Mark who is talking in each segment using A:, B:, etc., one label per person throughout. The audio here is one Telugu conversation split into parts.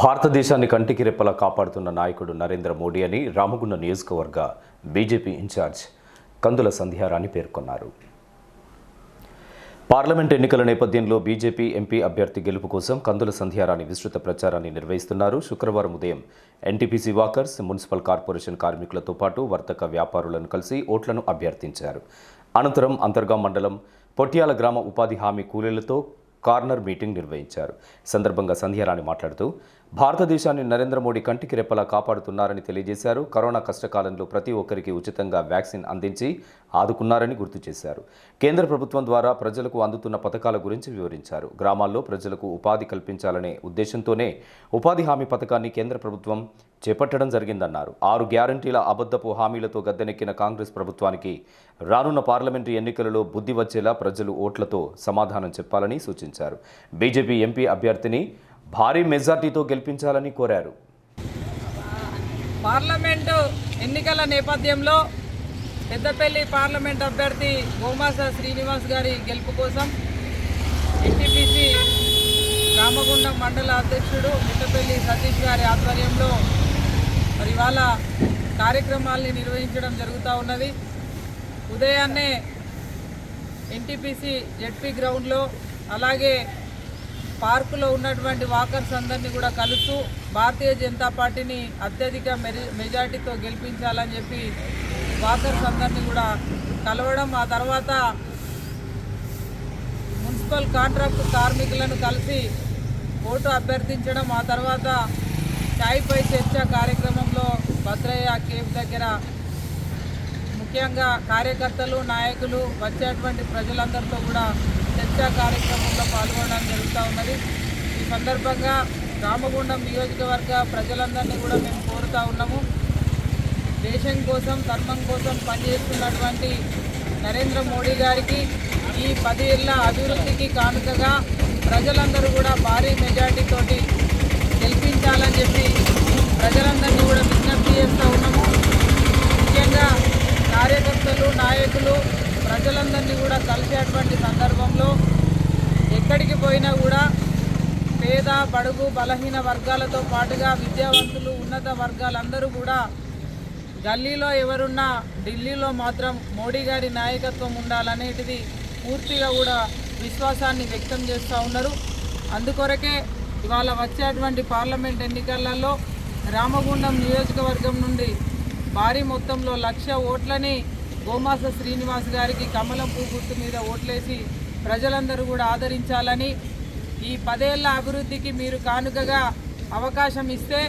A: భారతదేశాన్ని కంటికి రెప్పలా కాపాడుతున్న నాయకుడు నరేంద్ర మోడీ అని రామగుండ నియోజకవర్గ బీజేపీ ఇన్ఛార్జ్ కందుల సంధ్యారాణి పేర్కొన్నారు. పార్లమెంట్ ఎన్నికల నేపథ్యంలో బీజేపీ ఎంపీ అభ్యర్థి గెలుపు కోసం కందుల సంధ్యారాణి విస్తృత ప్రచారాన్ని నిర్వహిస్తున్నారు. శుక్రవారం ఉదయం ఎన్టీపీసీ వాకర్స్ మున్సిపల్ కార్పొరేషన్ కార్మికులతో పాటు వర్తక వ్యాపారులను కలిసి ఓట్లను అభ్యర్థించారు. అనంతరం అంతర్గా మండలం పొట్యాల గ్రామ ఉపాధి హామీ కూలీలతో కార్నర్ మీటింగ్ నిర్వహించారు. సందర్భంగా సంధ్యారాణి మాట్లాడుతూ భారతదేశాన్ని నరేంద్ర మోడీ కంటికి రెప్పలా కాపాడుతున్నారని తెలియజేశారు. కరోనా కష్టకాలంలో ప్రతి ఒక్కరికి ఉచితంగా వ్యాక్సిన్ అందించి ఆదుకున్నారని గుర్తు చేశారు. కేంద్ర ప్రభుత్వం ద్వారా ప్రజలకు అందుతున్న పథకాల గురించి వివరించారు. గ్రామాల్లో ప్రజలకు ఉపాధి కల్పించాలనే ఉద్దేశంతోనే ఉపాధి హామీ పథకాన్ని కేంద్ర ప్రభుత్వం చేపట్టడం జరిగిందన్నారు. ఆరు గ్యారంటీల అబద్ధపు హామీలతో గద్దెనెక్కిన కాంగ్రెస్ ప్రభుత్వానికి రానున్న పార్లమెంటు ఎన్నికలలో బుద్ధి వచ్చేలా ప్రజలు ఓట్లతో సమాధానం చెప్పాలని సూచించారు. బీజేపీ ఎంపీ అభ్యర్థిని భారీ మెజార్టీతో గెలిపించాలని కోరారు.
B: పార్లమెంటు ఎన్నికల నేపథ్యంలో పెద్దపల్లి పార్లమెంట్ అభ్యర్థి గోమాస శ్రీనివాస్ గారి గెలుపు కోసం ఎన్టీపీసీ రామగుండం మండల అధ్యక్షుడు పెద్దపల్లి సతీష్ గారి ఆధ్వర్యంలో మరి ఇవాళ కార్యక్రమాల్ని నిర్వహించడం జరుగుతూ ఉన్నది. ఉదయాన్నే ఎన్టీపీసీ జెడ్పీ గ్రౌండ్లో అలాగే పార్కులో ఉన్నటువంటి వాకర్స్ అందరినీ కూడా కలుస్తూ భారతీయ జనతా పార్టీని అత్యధిక మెరి మెజార్టీతో గెలిపించాలని చెప్పి వాకర్స్ అందరినీ కూడా కలవడం ఆ తర్వాత మున్సిపల్ కాంట్రాక్ట్ కార్మికులను కలిసి ఓటు అభ్యర్థించడం ఆ తర్వాత ఛాయ్పై చర్చ కార్యక్రమంలో భద్రయ్య కేఫ్ దగ్గర ముఖ్యంగా కార్యకర్తలు నాయకులు వచ్చేటువంటి ప్రజలందరితో కూడా చర్చా కార్యక్రమం పాల్గొనడం జరుగుతూ ఉన్నది. ఈ సందర్భంగా రామగుండం నియోజకవర్గ ప్రజలందరినీ కూడా మేము కోరుతా ఉన్నాము. దేశం కోసం ధర్మం కోసం పనిచేస్తున్నటువంటి నరేంద్ర మోడీ గారికి ఈ పది ఏళ్ళ అభివృద్ధికి కానుకగా ప్రజలందరూ కూడా భారీ మెజార్టీతోటి గెలిపించాలని చెప్పి ప్రజలందరినీ కూడా విజ్ఞప్తి చేస్తూ ఉన్నాము. ముఖ్యంగా కార్యకర్తలు నాయకులు ప్రజలందరినీ కూడా కలిసేటువంటి సందర్భం ఎక్కడికి పోయినా కూడా పేద బడుగు బలహీన వర్గాలతో పాటుగా విద్యావంతులు ఉన్నత వర్గాలందరూ కూడా గల్లీలో ఎవరున్నా ఢిల్లీలో మాత్రం మోడీ గారి నాయకత్వం ఉండాలనేటిది పూర్తిగా కూడా విశ్వాసాన్ని వ్యక్తం చేస్తూ ఉన్నారు. అందుకొరకే ఇవాళ వచ్చేటువంటి పార్లమెంట్ ఎన్నికలలో రామగుండం నియోజకవర్గం నుండి భారీ మొత్తంలో లక్ష ఓట్లని గోమాస శ్రీనివాస్ గారికి కమలం పువ్వు గుర్తు మీద ఓట్లేసి ప్రజలందరూ కూడా ఆదరించాలని ఈ పదేళ్ళ అభివృద్ధికి మీరు కానుకగా అవకాశం ఇస్తే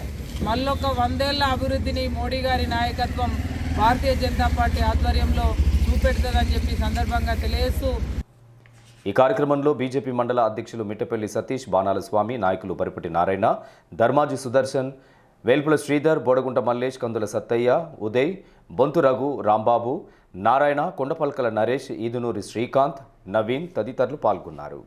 B: మళ్ళొక వందేళ్ళ అభివృద్ధిని మోడీ గారి నాయకత్వం భారతీయ జనతా పార్టీ ఆధ్వర్యంలో చూపెడుతుందని చెప్పి సందర్భంగా తెలియజేస్తూ
A: ఈ కార్యక్రమంలో బీజేపీ మండల అధ్యక్షులు మిట్టపల్లి సతీష్ బాణాల స్వామి నాయకులు బరిపటి నారాయణ ధర్మాజీ సుదర్శన్ వేల్పుల శ్రీధర్ బోడగుంట మల్లేష్ కందుల సత్తయ్య ఉదయ్ బొంతు రఘు రాంబాబు నారాయణ కొండపల్కల నరేష్ ఈదునూరి శ్రీకాంత్ నవీన్ తదితరులు పాల్గొన్నారు.